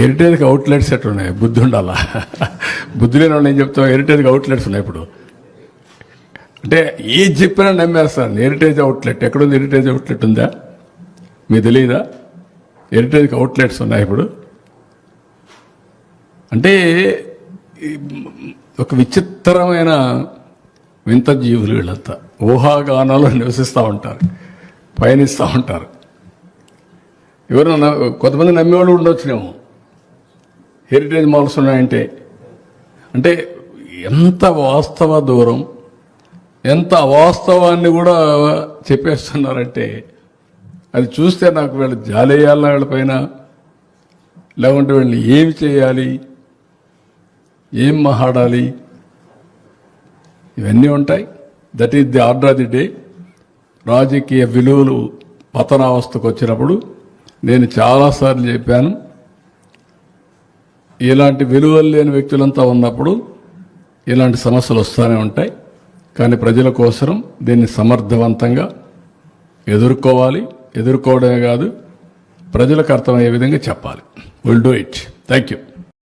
హెరిటేజ్కి outlets ఎట్లా ఉన్నాయి బుద్ధి ఉండాలా? బుద్ధి లేని వాళ్ళు ఏం చెప్తాం హెరిటేజ్కి అవుట్లెట్స్ ఉన్నాయి ఇప్పుడు. అంటే ఏది చెప్పినా నమ్మేస్తాను హెరిటేజ్ అవుట్లెట్ ఎక్కడుంది హెరిటేజ్ అవుట్లెట్ ఉందా? మీకు తెలియదా హెరిటేజ్కి అవుట్లెట్స్ ఉన్నాయి ఇప్పుడు. అంటే ఒక విచిత్రమైన వింత జీవులు వీళ్ళంతా. ఊహాగానాలు నివసిస్తూ ఉంటారు పయనిస్తూ ఉంటారు. ఎవరైనా కొంతమంది నమ్మేవాళ్ళు ఉండొచ్చునేమో. హెరిటేజ్ మాల్స్ ఉన్నాయంటే. అంటే ఎంత వాస్తవ దూరం ఎంత అవాస్తవాన్ని కూడా చెప్పేస్తున్నారంటే అది చూస్తే నాకు వీళ్ళు జాలేయాలా వీళ్ళపైన లేకుంటే వీళ్ళని ఏమి చేయాలి ఏం మహాడాలి ఇవన్నీ ఉంటాయి. That is the order of the day రాజకీయ విలువలు పతనావస్థకు వచ్చినప్పుడు నేను చాలాసార్లు చెప్పాను ఇలాంటి విలువలు లేని వ్యక్తులంతా ఉన్నప్పుడు ఇలాంటి సమస్యలు వస్తూనే ఉంటాయి. కానీ ప్రజల కోసం దీన్ని సమర్థవంతంగా ఎదుర్కోవాలి. ఎదుర్కోవడమే కాదు ప్రజలకు అర్థమయ్యే విధంగా చెప్పాలి. Will do it thank you